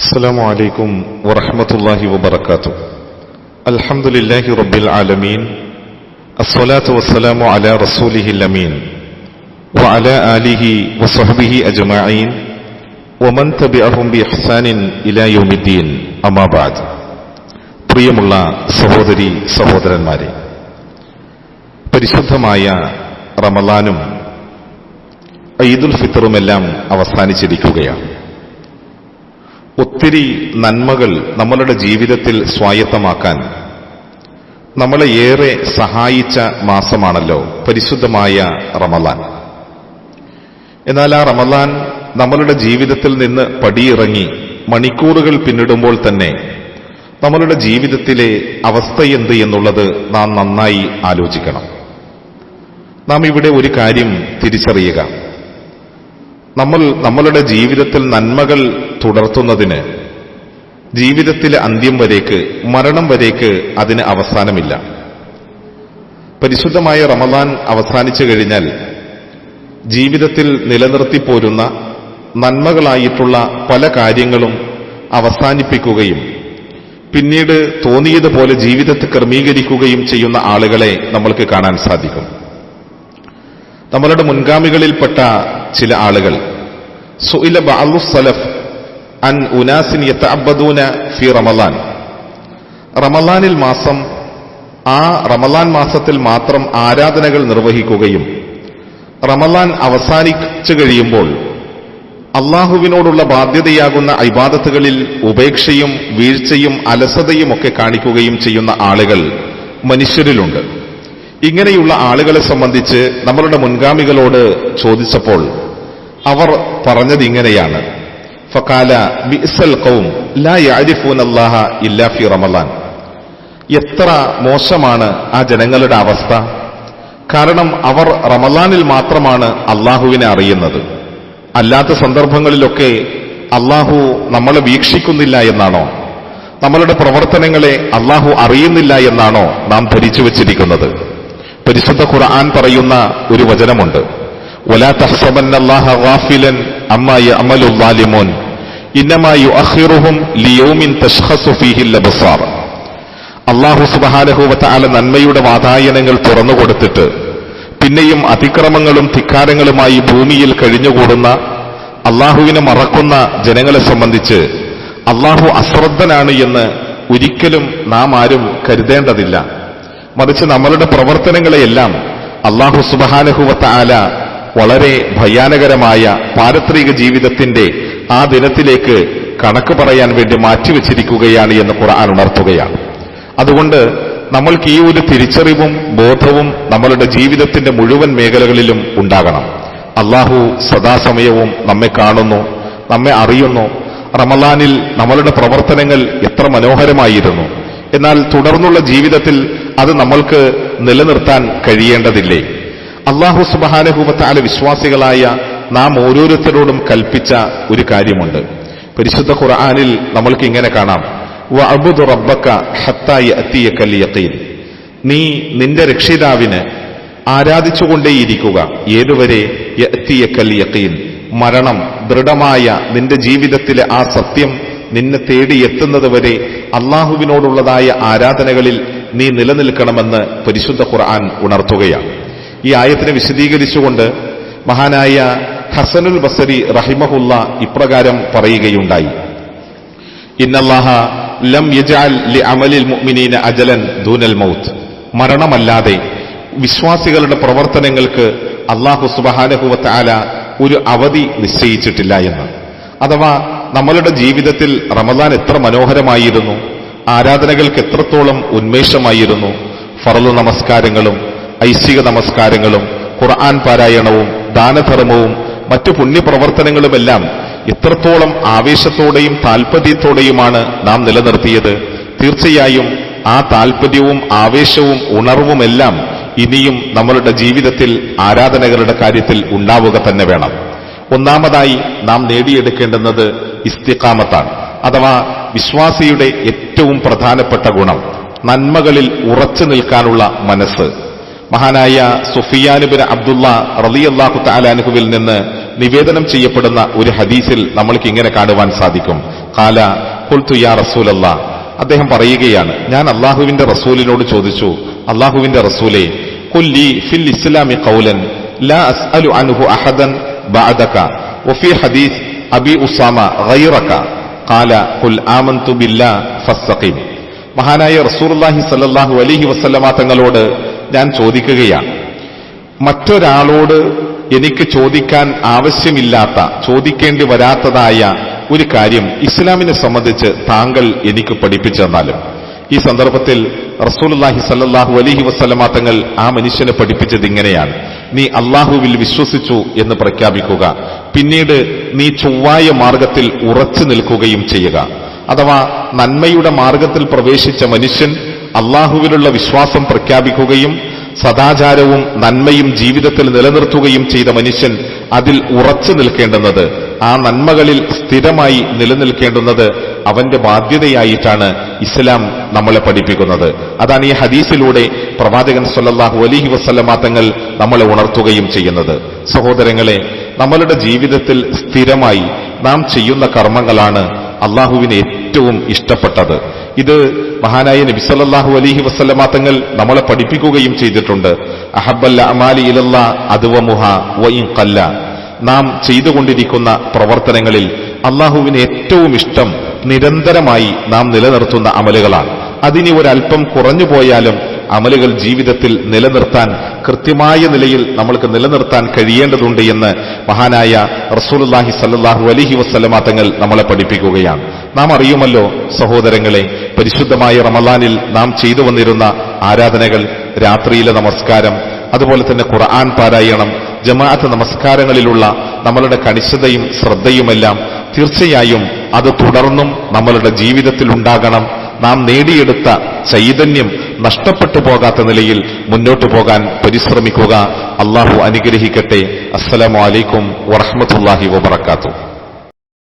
السلام عليكم ورحمة الله وبركاته الحمد لله رب العالمين الصلاة والسلام على رسوله الأمين وعلى آله وصحبه أجمعين ومن تبعهم بإحسان إلى يوم الدين أما بعد പ്രിയമുള്ള സഹോദരി സഹോദരന്മാരെ പരിശുദ്ധമായ റമലാനും ഈദുൽ ഫിത്തറുമെല്ലാം അവസാനിച്ചിരിക്കുകയാണ് ഒത്തിരി നന്മകൾ നമ്മളുടെ ജീവിതത്തിൽ സ്വായത്തമാക്കാൻ. നമ്മളെ ഏറെ സഹായിച്ച മാസമാണല്ലോ പരിശുദ്ധമായ റമലാൻ എന്നാൽ ആ റമലാൻ നമ്മളുടെ ജീവിതത്തിൽ നിന്ന് പടിയിറങ്ങി മണിക്കൂറുകൾ പിന്നിടുമ്പോൾ തന്നെ നമ്മളുടെ ജീവിതത്തിലെ അവസ്ഥ എന്ത് എന്നുള്ളത് നാം നന്നായി ആലോചിക്കണം. നാം ഇവിടെ ഒരു കാര്യം തിരിച്ചറിയുക. നമ്മൾ നമ്മളുടെ ജീവിതത്തിൽ നന്മകൾ തുടർത്തുന്നതിന് ജീവിതത്തിലെ അന്ത്യം വരേക്ക് മരണം വരേക്ക് അതിന് അവസാനമില്ല. പരിശുദ്ധമായ റമദാൻ അവസാനിച്ചു കഴിഞ്ഞാൽ ജീവിതത്തിൽ നിലനിർത്തിപ്പോരുന്ന നന്മകളായിട്ടുള്ള പല കാര്യങ്ങളും അവസാനിപ്പിക്കുകയും പിന്നീട് തോന്നിയതുപോലെ ജീവിതത്തെ ക്രമീകരിക്കുകയും ചെയ്യുന്ന ആളുകളെ നമ്മൾക്ക് കാണാൻ സാധിക്കും. നമ്മളുടെ മുൻഗാമികളിൽപ്പെട്ട ചില ആളുകൾ. സുഇല അൻ ഉനാസിൻ റമളാനിൽ മാസം ആ റമലാൻ മാസത്തിൽ മാത്രം ആരാധനകൾ നിർവഹിക്കുകയും റമലാൻ അവസാനിച്ചു കഴിയുമ്പോൾ അള്ളാഹുവിനോടുള്ള ബാധ്യതയാകുന്ന ഇബാദത്തുകളിൽ ഉപേക്ഷയും വീഴ്ചയും അലസതയും ഒക്കെ കാണിക്കുകയും ചെയ്യുന്ന ആളുകൾ മനുഷ്യരിലുണ്ട്. ഇങ്ങനെയുള്ള ആളുകളെ സംബന്ധിച്ച് നമ്മളുടെ മുൻഗാമികളോട് ചോദിച്ചപ്പോൾ അവർ പറഞ്ഞത് ഇങ്ങനെയാണ്. ഫക്കാല ബിസൽ കൗം ലാ യാരിഫൂൻ അള്ളാഹ ഇല്ലാ ഫി റമലാൻ എത്ര മോശമാണ് ആ ജനങ്ങളുടെ അവസ്ഥ. കാരണം അവർ റമലാനിൽ മാത്രമാണ് അള്ളാഹുവിനെ അറിയുന്നത്. അല്ലാത്ത സന്ദർഭങ്ങളിലൊക്കെ അള്ളാഹു നമ്മളെ വീക്ഷിക്കുന്നില്ല എന്നാണോ? നമ്മളുടെ പ്രവർത്തനങ്ങളെ അള്ളാഹു അറിയുന്നില്ല എന്നാണോ നാം ധരിച്ചു വച്ചിരിക്കുന്നത്? പരിശുദ്ധ ഖുർആൻ പറയുന്ന ഒരു വചനമുണ്ട്. ولا تحسبن الله غافلا عما يعمل الظالمون انما يؤخرهم ليوم تشخص فيه الابصار അള്ളാഹു സുബഹാനഹു വതആല നന്മയുടെ വാതായനങ്ങൾ തുറന്നു കൊടുത്തിട്ട് പിന്നെയും അതിക്രമങ്ങളും ധിക്കാരങ്ങളുമായി ഭൂമിയിൽ കഴിഞ്ഞുകൂടുന്ന അള്ളാഹുവിനെ മറക്കുന്ന ജനങ്ങളെ സംബന്ധിച്ച് അള്ളാഹു അശ്രദ്ധനാണ് എന്ന് ഒരിക്കലും നാം ആരും കരുതേണ്ടതില്ല മറിച്ച് നമ്മളുടെ പ്രവർത്തനങ്ങളെയെല്ലാം അള്ളാഹു സുബഹാനഹുവത്ത ആല വളരെ ഭയാനകരമായ പാരത്രിക ജീവിതത്തിന്റെ ആ ദിനത്തിലേക്ക് കണക്ക് പറയാൻ വേണ്ടി മാറ്റിവെച്ചിരിക്കുകയാണ് എന്ന് ഖുർആൻ ഉണർത്തുകയാണ്. അതുകൊണ്ട് നമ്മൾക്ക് ഈ ഒരു തിരിച്ചറിവും ബോധവും നമ്മളുടെ ജീവിതത്തിന്റെ മുഴുവൻ മേഖലകളിലും ഉണ്ടാകണം. അള്ളാഹു സദാസമയവും നമ്മെ കാണുന്നു നമ്മെ അറിയുന്നു. റമലാനിൽ നമ്മളുടെ പ്രവർത്തനങ്ങൾ എത്ര മനോഹരമായിരുന്നു. എന്നാൽ തുടർന്നുള്ള ജീവിതത്തിൽ അത് നമ്മൾക്ക് നിലനിർത്താൻ കഴിയേണ്ടതില്ലേ? അള്ളാഹു സുബഹാനഹൂമത്താല വിശ്വാസികളായ നാം ഓരോരുത്തരോടും കൽപ്പിച്ച ഒരു കാര്യമുണ്ട്. പരിശുദ്ധ ഖുർആാനിൽ നമ്മൾക്ക് ഇങ്ങനെ കാണാം. വഅബുദ് റബ്ബക ഹത്തായി അത്തിയ യഖീൻ നീ നിന്റെ രക്ഷിതാവിന് ആരാധിച്ചുകൊണ്ടേയിരിക്കുക. ഏതുവരെ? എത്തിയ യഖീൻ മരണം ദൃഢമായ നിന്റെ ജീവിതത്തിലെ ആ സത്യം നിന്നെ തേടിയെത്തുന്നത് വരെ അള്ളാഹുവിനോടുള്ളതായ ആരാധനകളിൽ നീ നിലനിൽക്കണമെന്ന് പരിശുദ്ധ ഖുർആൻ ഉണർത്തുകയാണ്. ഈ ആയത്തിനെ വിശദീകരിച്ചുകൊണ്ട് മഹാനായ ഹസനുൽ ബസരി റഹിമഹുല്ല ഇപ്രകാരം പറയുകയുണ്ടായി. ഇന്നല്ലാഹ ലം യജാൽ ലി അമലിൽ മുഅ്മിനീന അജലൻ ദൂനൽ മൗത്ത്. മരണമല്ലാതെ വിശ്വാസികളുടെ പ്രവർത്തനങ്ങൾക്ക് അള്ളാഹു സുബഹാനഹുവത്ത് ആല ഒരു അവധി നിശ്ചയിച്ചിട്ടില്ല എന്ന്. അഥവാ നമ്മളുടെ ജീവിതത്തിൽ റമദാൻ എത്ര മനോഹരമായിരുന്നു ആരാധനകൾക്ക് എത്രത്തോളം ഉന്മേഷമായിരുന്നു ഫറലു നമസ്കാരങ്ങളും ഐശിക നമസ്കാരങ്ങളും ഖുർആൻ പാരായണവും ദാനധർമ്മവും മറ്റു പുണ്യപ്രവർത്തനങ്ങളുമെല്ലാം എത്രത്തോളം ആവേശത്തോടെയും താൽപര്യത്തോടെയുമാണ് നാം നിലനിർത്തിയത്. തീർച്ചയായും ആ താൽപര്യവും ആവേശവും ഉണർവുമെല്ലാം ഇനിയും നമ്മളുടെ ജീവിതത്തിൽ ആരാധനകളുടെ കാര്യത്തിൽ ഉണ്ടാവുക തന്നെ വേണം. ഒന്നാമതായി നാം നേടിയെടുക്കേണ്ടുന്നത് ഇസ്തിക്കാമത്താണ് അഥവാ വിശ്വാസിയുടെ ഏറ്റവും പ്രധാനപ്പെട്ട ഗുണം നന്മകളിൽ ഉറച്ചു നിൽക്കാനുള്ള മനസ്സ്. മഹാനായ സുഫിയാനുബിൻ അബ്ദുള്ള റലിയല്ലാഹു താലാനുഹുവിൽ നിന്ന് നിവേദനം ചെയ്യപ്പെടുന്ന ഒരു ഹദീസിൽ നമ്മൾക്ക് ഇങ്ങനെ കാണുവാൻ സാധിക്കും. കാല കുൽത്തു യാ റസൂലല്ല. അദ്ദേഹം പറയുകയാണ് ഞാൻ അള്ളാഹുവിന്റെ റസൂലിനോട് ചോദിച്ചു അള്ളാഹുവിന്റെ റസൂലെ കുല്ലി ഫിൽ ഇസ്ലാമി കൗലൻ ലാ അസ്അലു അൻഹു അഹദൻ ബഅദക വഫി ഹദീസ് അബി ഉസാമ ഗൈറക. ഖാല ഖുൽ ആമന്തു ബില്ലാ ഫസ്സഖീം. മഹാനായ റസൂലുള്ളാഹി സല്ലാഹു അലഹി വസല്ലമ തങ്ങളോട് ഞാൻ ചോദിക്കുകയാണ്. മറ്റൊരാളോട് എനിക്ക് ചോദിക്കാൻ ആവശ്യമില്ലാത്ത ചോദിക്കേണ്ടി വരാത്തതായ ഒരു കാര്യം ഇസ്ലാമിനെ സംബന്ധിച്ച് താങ്കൾ എനിക്ക് പഠിപ്പിച്ചു തന്നാലും ഈ സന്ദർഭത്തിൽ റസൂലുള്ളാഹി സല്ലാഹു അലൈഹി വസല്ലമ തങ്ങൾ ആ മനുഷ്യനെ പഠിപ്പിച്ചത് ഇങ്ങനെയാണ്. നീ അള്ളാഹുവിൽ വിശ്വസിച്ചു എന്ന് പ്രഖ്യാപിക്കുക. പിന്നീട് നീ ചൊവ്വായ മാർഗത്തിൽ ഉറച്ചു നിൽക്കുകയും ചെയ്യുക. അഥവാ നന്മയുടെ മാർഗത്തിൽ പ്രവേശിച്ച മനുഷ്യൻ അള്ളാഹുവിലുള്ള വിശ്വാസം പ്രഖ്യാപിക്കുകയും സദാചാരവും നന്മയും ജീവിതത്തിൽ നിലനിർത്തുകയും ചെയ്ത മനുഷ്യൻ അതിൽ ഉറച്ചു നിൽക്കേണ്ടുന്നത്. ആ നന്മകളിൽ സ്ഥിരമായി നിലനിൽക്കേണ്ടുന്നത് അവന്റെ ബാധ്യതയായിട്ടാണ് ഇസ്ലാം നമ്മളെ പഠിപ്പിക്കുന്നത്. അതാണ് ഈ ഹദീസിലൂടെ പ്രവാചകൻ സല്ലാഹു അലൈഹി വസല്ലമ തങ്ങൾ നമ്മളെ ഉണർത്തുകയും ചെയ്യുന്നത്. സഹോദരങ്ങളെ നമ്മളുടെ ജീവിതത്തിൽ സ്ഥിരമായി നാം ചെയ്യുന്ന കർമ്മങ്ങളാണ് അള്ളാഹുവിന് ഏറ്റവും ഇഷ്ടപ്പെട്ടത്. ഇത് മഹാനായ നബി സല്ലല്ലാഹു അലൈഹി വസല്ലമ തങ്ങൾ നമ്മളെ പഠിപ്പിക്കുകയും ചെയ്തിട്ടുണ്ട്. അഹബല്ല അമാലി ഇലല്ല അതുവമുഹ വഇൻ കല്ല നാം ചെയ്തുകൊണ്ടിരിക്കുന്ന പ്രവർത്തനങ്ങളിൽ അള്ളാഹുവിന് ഏറ്റവും ഇഷ്ടം നിരന്തരമായി നാം നിലനിർത്തുന്ന അമലുകളാണ്. അതിനി ഒരൽപ്പം കുറഞ്ഞു പോയാലും അമലുകൾ ജീവിതത്തിൽ നിലനിർത്താൻ കൃത്യമായ നിലയിൽ നമ്മൾക്ക് നിലനിർത്താൻ കഴിയേണ്ടതുണ്ട് എന്ന് മഹാനായ റസൂലുല്ലാഹി സല്ലാഹു അലഹി വസ്ലമ തങ്ങൾ നമ്മളെ പഠിപ്പിക്കുകയാണ്. നാം അറിയുമല്ലോ സഹോദരങ്ങളെ പരിശുദ്ധമായ റമലാനിൽ നാം ചെയ്തു വന്നിരുന്ന ആരാധനകൾ രാത്രിയിലെ നമസ്കാരം അതുപോലെ തന്നെ ഖുർആൻ പാരായണം ജമാഅത്ത് നമസ്കാരങ്ങളിലുള്ള നമ്മളുടെ കണിശതയും ശ്രദ്ധയുമെല്ലാം തീർച്ചയായും അത് തുടർന്നും നമ്മളുടെ ജീവിതത്തിൽ ഉണ്ടാകണം നാം നേടിയെടുത്ത ചൈതന്യം നഷ്ടപ്പെട്ടു പോകാത്ത നിലയിൽ മുന്നോട്ടു പോകാൻ പരിശ്രമിക്കുക. അള്ളാഹു അനുഗ്രഹിക്കട്ടെ. അസ്സലാമു അലൈക്കും വറഹമത്തല്ലാഹി വബർക്കാത്തു